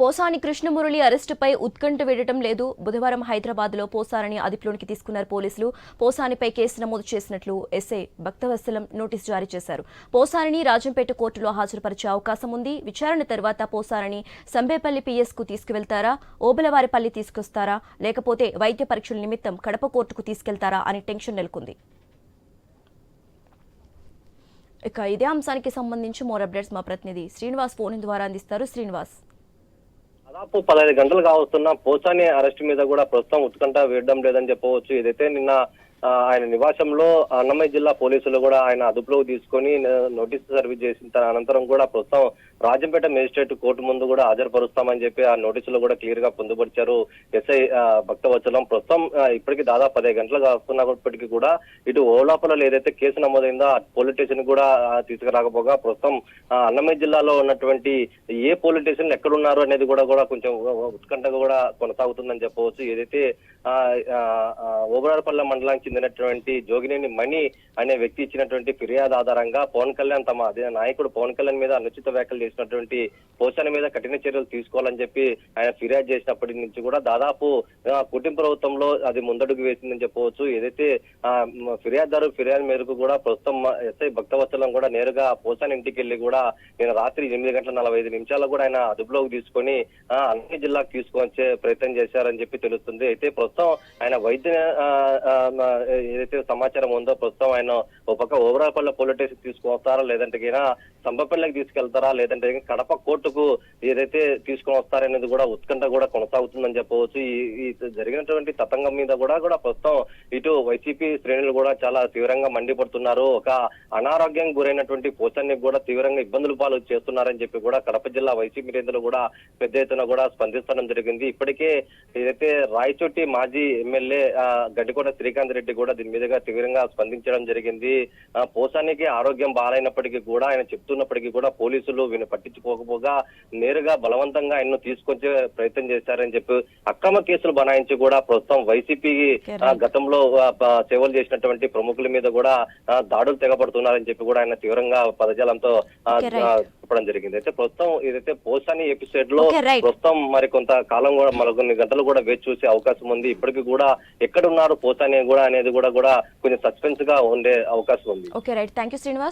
పోసాని కృష్ణమురళి అరెస్టుపై ఉత్కంఠ వేయడం లేదు. బుధవారం హైదరాబాద్లో పోసాని అదుపులోనికి తీసుకున్నారు పోలీసులు. పోసానిపై కేసు నమోదు చేసినట్లు ఎస్ఐ భక్తవత్సలం నోటీసు జారీ చేశారు. పోసారిని రాజంపేట కోర్టులో హాజరుపరిచే అవకాశం ఉంది. విచారణ తర్వాత పోసారని సంబేపల్లి పిఎస్కు తీసుకువెళ్తారా? ఓబలవారిపల్లి తీసుకొస్తారా? లేకపోతే వైద్య పరీక్షల నిమిత్తం కడప కోర్టుకు తీసుకెళ్తారా? అని టెన్షన్ నెలకొంది. ఇక ఇదే అంశానికి సంబంధించి మోర్ అప్డేట్స్ మా ప్రతినిధి శ్రీనివాస్ ఫోన్ ద్వారా అందిస్తారు. శ్రీనివాస్. దాదాపు పదహైదు గంటలు కావస్తున్న పోసాని అరెస్ట్ మీద కూడా ప్రస్తుతం ఉత్కంఠ వేయడం లేదని చెప్పవచ్చు. ఏదైతే నిన్న ఆయన నివాసంలో అన్నమయ్య జిల్లా పోలీసులు కూడా ఆయన అదుపులోకి తీసుకొని నోటీసు సర్వీస్ చేసిన తన అనంతరం కూడా ప్రస్తుతం రాజంపేట మేజిస్ట్రేట్ కోర్టు ముందు కూడా హాజరుపరుస్తామని చెప్పి ఆ నోటీసులో కూడా క్లియర్గా పొందుపరిచారు. ఎస్ఐ భక్తవత్సలం. ప్రస్తుతం ఇప్పటికి దాదాపు పదిహేను గంటలు కాస్తున్నప్పటికీ కూడా ఇటు ఓలాపులలో ఏదైతే కేసు నమోదైందో ఆ పోలీస్ స్టేషన్ కూడా తీసుకురాకపోగా ప్రస్తుతం ఆ, అన్నమయ్య జిల్లాలో ఉన్నటువంటి ఏ పోలీస్ స్టేషన్ ఎక్కడున్నారు అనేది కూడా కూడా కొంచెం ఉత్కంఠగా కూడా కొనసాగుతుందని చెప్పవచ్చు. ఏదైతే ఓబరాడపల్లె మండలానికి చెందినటువంటి జోగినేని మణి అనే వ్యక్తి ఇచ్చినటువంటి ఫిర్యాదు ఆధారంగా పవన్ కళ్యాణ్ తమ అదే నాయకుడు పవన్ కళ్యాణ్ మీద అనుచిత వ్యాఖ్యలు చేసినటువంటి పోషణ మీద కఠిన చర్యలు తీసుకోవాలని చెప్పి ఆయన ఫిర్యాదు చేసినప్పటి నుంచి కూడా దాదాపు కుటుంబ ప్రభుత్వంలో అది ముందడుగు వేసిందని చెప్పవచ్చు. ఏదైతే ఆ, ఫిర్యాదుదారు ఫిర్యాదు మేరకు కూడా ప్రస్తుతం ఎస్ఐ భక్తవత్సలం కూడా నేరుగా పోసాని ఇంటికి వెళ్ళి కూడా నేను రాత్రి ఎనిమిది గంటల నలభై ఐదు నిమిషాల్లో కూడా ఆయన అదుపులోకి తీసుకొని అన్ని జిల్లాకు తీసుకొచ్చే ప్రయత్నం చేశారని చెప్పి తెలుస్తుంది. అయితే ప్రస్తుతం ఆయన వైద్య ఆ, ఏదైతే సమాచారం ఉందో ప్రస్తుతం ఆయన ఒక పక్క ఓబరాపల్ల పోలీస్ స్టేషన్ తీసుకువస్తారా లేదంటే గిన సంబపల్లికి తీసుకెళ్తారా లేదంటే కడప కోర్టుకు ఏదైతే తీసుకొని వస్తారనేది కూడా ఉత్కంఠ కూడా కొనసాగుతుందని చెప్పవచ్చు. ఈ జరిగినటువంటి తతంగం మీద కూడా కూడా ప్రస్తుతం ఇటు వైసీపీ శ్రేణులు కూడా చాలా తీవ్రంగా మండిపడుతున్నారు. ఒక అనారోగ్యం గురైనటువంటి పోషణని కూడా తీవ్రంగా ఇబ్బందులు పాలు చేస్తున్నారని చెప్పి కూడా కడప జిల్లా వైసీపీ నేతలు కూడా పెద్ద ఎత్తున కూడా స్పందించడం జరిగింది. ఇప్పటికే ఏదైతే రాయచోటి మాజీ ఎమ్మెల్యే గడ్డికోట శ్రీకాంత్ రెడ్డి కూడా దీని మీదుగా తీవ్రంగా స్పందించడం జరిగింది. పోసానికి ఆరోగ్యం బాగాలైనప్పటికీ కూడా ఆయన చెప్తున్నప్పటికీ కూడా పోలీసులు వీని పట్టించుకోకపోగా నేరుగా బలవంతంగా ఆయన్ను తీసుకొచ్చే ప్రయత్నం చేశారని చెప్పి అక్రమ కేసులు బనాయించి కూడా ప్రస్తుతం వైసీపీ గతంలో సేవలు చేసినటువంటి ప్రముఖుల మీద కూడా దాడులు తెగబడుతున్నారని చెప్పి కూడా ఆయన తీవ్రంగా పదజాలంతో చెప్పడం జరిగింది. అయితే ప్రస్తుతం ఏదైతే పోసాని ఎపిసోడ్లో. ప్రస్తుతం మరి కొంత కాలం కూడా మరికొన్ని గంటలు కూడా వేచి చూసే అవకాశం ఉంది. ఇప్పటికీ కూడా ఎక్కడున్నారు పోసాని కూడా అనేది కూడా కూడా కొంచెం సస్పెన్స్గా ఉండే అవకాశం ఉంది. Okay right thank you Srinivas